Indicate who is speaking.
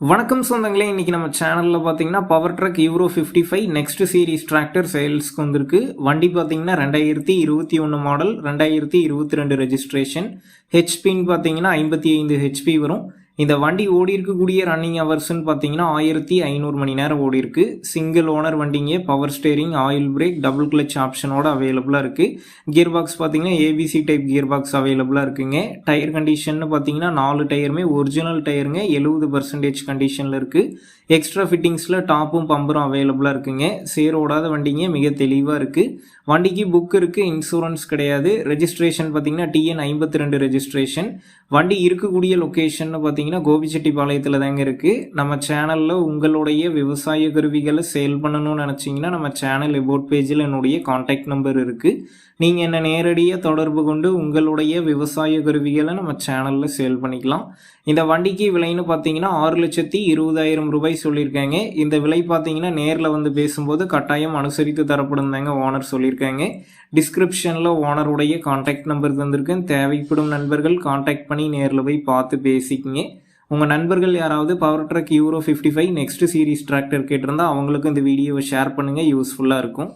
Speaker 1: வணக்கம் சொந்தங்களே இன்றைக்கி நம்ம சேனலில் பார்த்தீங்கன்னா Powertrac Euro fifty five next series tractor சேல்ஸ்க்கு வந்திருக்கு. வண்டி பார்த்தீங்கன்னா ரெண்டாயிரத்தி இருபத்தி ஒன்று மாடல் ரெண்டாயிரத்தி இருபத்தி ரெண்டு ரெஜிஸ்ட்ரேஷன் ஹெச்பின்னு பார்த்தீங்கன்னா ஐம்பத்தி ஐந்து ஹெச்பி வரும். இந்த வண்டி ஓடி இருக்கக்கூடிய ரன்னிங் ஹவர்ஸ்னு பார்த்தீங்கன்னா ஆயிரத்தி ஐநூறு மணி நேரம் ஓடி இருக்கு. சிங்கிள் ஓனர் வண்டிங்க power steering oil brake double clutch ஆப்ஷனோட அவைலபிளாக இருக்குது கியர் பாக்ஸ் பார்த்தீங்கன்னா ஏபிசி டைப் கியர் பாக்ஸ் அவைலபிளாக இருக்குங்க. டயர் கண்டிஷன் பார்த்தீங்கன்னா நாலு டயருமே ஒரிஜினல் டயருங்க எழுபது பர்சன்டேஜ் கண்டிஷனில் இருக்குது எக்ஸ்ட்ரா ஃபிட்டிங்ஸில் டாப்பும் பம்பரும் அவைலபிளாக இருக்குங்க. சேர் ஓடாத வண்டிங்க மிக தெளிவாக இருக்குது வண்டிக்கு புக் இருக்குது இன்சூரன்ஸ் கிடையாது. ரெஜிஸ்ட்ரேஷன் பார்த்தீங்கன்னா டிஎன் ஐம்பத்தி ரெண்டு ரெஜிஸ்ட்ரேஷன் வண்டி இருக்கக்கூடிய லொக்கேஷன் பார்த்தீங்கன்னா கோபிச்செட்டிப்பாளையத்தில் தாங்க இருக்குது நம்ம சேனலில் உங்களுடைய விவசாய கருவிகளை சேல் பண்ணணும்னு நினச்சிங்கன்னா நம்ம சேனல் எபோட் பேஜில் என்னுடைய காண்டாக்ட் நம்பர் இருக்குது நீங்கள் என்ன நேரடியாக தொடர்பு கொண்டு உங்களுடைய விவசாய கருவிகளை நம்ம சேனலில் சேல் பண்ணிக்கலாம். இந்த வண்டிக்கு விலைன்னு பார்த்தீங்கன்னா ஆறு லட்சத்தி இருபதாயிரம் ரூபாய் சொல்லியிருக்காங்க. இந்த விலை பார்த்தீங்கன்னா நேரில் வந்து பேசும்போது கட்டாயம் அனுசரித்து தரப்படும் தாங்க ஓனர் சொல்லியிருக்காங்க. டிஸ்கிரிப்ஷனில் ஓனருடைய காண்டாக்ட் நம்பர் தந்திருக்கேன். தேவைப்படும் நண்பர்கள் காண்டாக்ட் பண்ணி நேரில் போய் பார்த்து பேசிக்கிங்க. உங்கள் நண்பர்கள் யாராவது Powertrac Euro fifty five next series tractor கேட்டிருந்தால் அவங்களுக்கும் இந்த வீடியோவை ஷேர் பண்ணுங்கள் யூஸ்ஃபுல்லாக இருக்கும்.